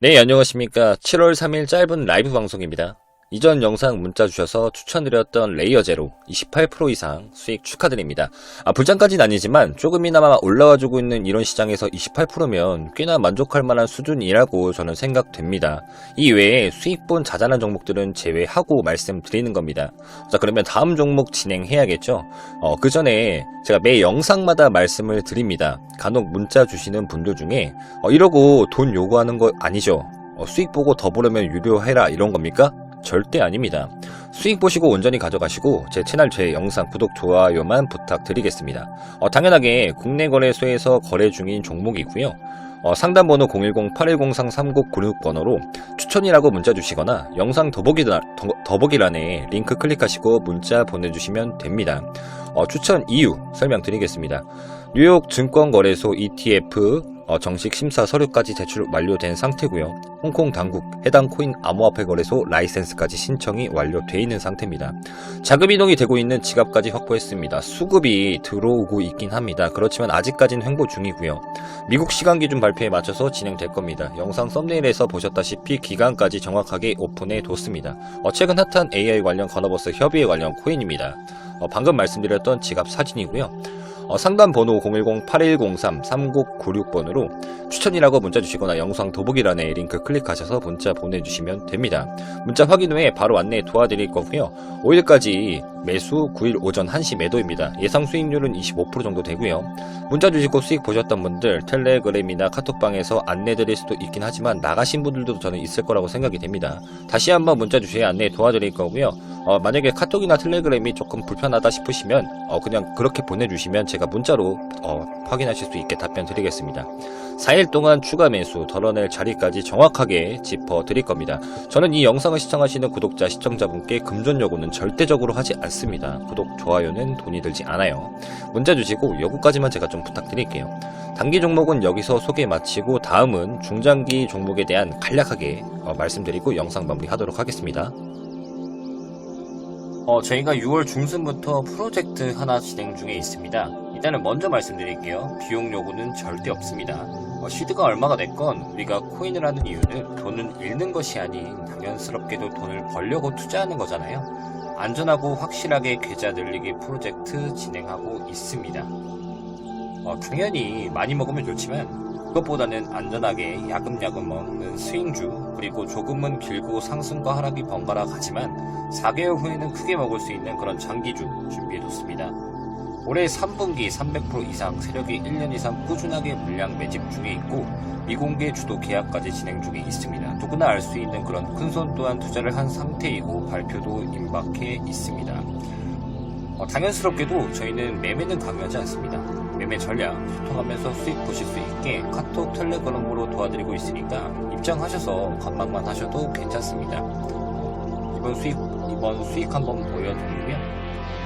네, 안녕하십니까. 7월 3일 짧은 라이브 방송입니다. 이전 영상 문자 주셔서 추천드렸던 레이어 제로 28% 이상 수익 축하드립니다. 아, 불장까지는 아니지만 조금이나마 올라와주고 있는 이런 시장에서 28%면 꽤나 만족할 만한 수준이라고 저는 생각됩니다. 이 외에 수익본 자잘한 종목들은 제외하고 말씀드리는 겁니다. 자, 그러면 다음 종목 진행해야겠죠? 어, 그 전에 제가 매 영상마다 말씀을 드립니다. 간혹 문자 주시는 분들 중에 어, 이러고 돈 요구하는 거 아니죠? 어, 수익 보고 더 보려면 유료해라 이런 겁니까? 절대 아닙니다. 수익 보시고 온전히 가져가시고 제 채널 제 영상 구독 좋아요만 부탁드리겠습니다. 어, 당연하게 국내 거래소에서 거래 중인 종목이고요. 어, 상담번호 010-8103-3996번호로 추천이라고 문자 주시거나 영상 더보기란, 더, 더보기란에 링크 클릭하시고 문자 보내주시면 됩니다. 어, 추천 이유 설명드리겠습니다. 뉴욕 증권거래소 ETF 어, 정식 심사 서류까지 제출 완료된 상태고요. 홍콩 당국 해당 코인 암호화폐 거래소 라이센스까지 신청이 완료돼 있는 상태입니다. 자금 이동이 되고 있는 지갑까지 확보했습니다. 수급이 들어오고 있긴 합니다. 그렇지만 아직까지는 횡보 중이고요. 미국 시간 기준 발표에 맞춰서 진행될 겁니다. 영상 썸네일에서 보셨다시피 기간까지 정확하게 오픈해 뒀습니다. 어, 최근 핫한 AI 관련 건어버스 협의회 관련 코인입니다. 어, 방금 말씀드렸던 지갑 사진이고요. 어, 상담 번호 010-8103-3996번으로 추천이라고 문자 주시거나 영상 더보기란에 링크 클릭하셔서 문자 보내주시면 됩니다. 문자 확인 후에 바로 안내 도와드릴 거고요. 5일까지 매수 9일 오전 1시 매도입니다. 예상 수익률은 25% 정도 되고요. 문자 주시고 수익 보셨던 분들 텔레그램이나 카톡방에서 안내 드릴 수도 있긴 하지만 나가신 분들도 저는 있을 거라고 생각이 됩니다. 다시 한번 문자 주셔야 안내 도와드릴 거고요. 어, 만약에 카톡이나 텔레그램이 조금 불편하다 싶으시면 어, 그냥 그렇게 보내주시면 제가 문자로 어, 확인하실 수 있게 답변 드리겠습니다. 4일 동안 추가 매수 덜어낼 자리까지 정확하게 짚어 드릴 겁니다. 저는 이 영상을 시청하시는 구독자 시청자분께 금전 요구는 절대적으로 하지 않습니다. 구독 좋아요는 돈이 들지 않아요. 문자 주시고 여기까지만 제가 좀 부탁드릴게요. 단기 종목은 여기서 소개 마치고 다음은 중장기 종목에 대한 간략하게 어, 말씀드리고 영상 마무리하도록 하겠습니다. 어, 저희가 6월 중순부터 프로젝트 하나 진행 중에 있습니다. 일단은 먼저 말씀드릴게요. 비용 요구는 절대 없습니다. 어, 시드가 얼마가 됐건 우리가 코인을 하는 이유는 돈을 잃는 것이 아닌 당연스럽게도 돈을 벌려고 투자하는 거잖아요. 안전하고 확실하게 계좌 늘리기 프로젝트 진행하고 있습니다. 어, 당연히 많이 먹으면 좋지만 그것보다는 안전하게 야금야금 먹는 스윙주 그리고 조금은 길고 상승과 하락이 번갈아 가지만 4개월 후에는 크게 먹을 수 있는 그런 장기주 준비해뒀습니다. 올해 3분기 300% 이상 세력이 1년 이상 꾸준하게 물량 매집 중에 있고 미공개 주도 계약까지 진행 중에 있습니다. 누구나 알 수 있는 그런 큰 손 또한 투자를 한 상태이고 발표도 임박해 있습니다. 어, 당연스럽게도 저희는 매매는 강요하지 않습니다. 매매 전략 소통하면서 수익 보실 수 있게 카톡 텔레그램으로 도와드리고 있으니까 입장하셔서 관망만 하셔도 괜찮습니다. 이번 수익 이번 수익 한번 보여드리고요.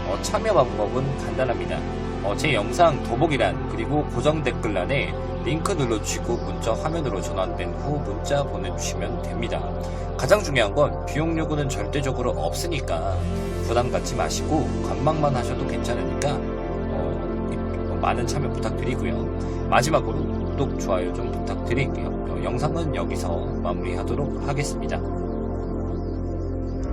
어, 참여 방법은 간단합니다. 어, 제 영상 더보기란 그리고 고정 댓글란에 링크 눌러주시고 문자 화면으로 전환된 후 문자 보내주시면 됩니다. 가장 중요한 건 비용 요구는 절대적으로 없으니까 부담 갖지 마시고 관망만 하셔도 괜찮으니까 어, 많은 참여 부탁드리고요. 마지막으로 구독, 좋아요 좀 부탁드릴게요. 어, 영상은 여기서 마무리하도록 하겠습니다.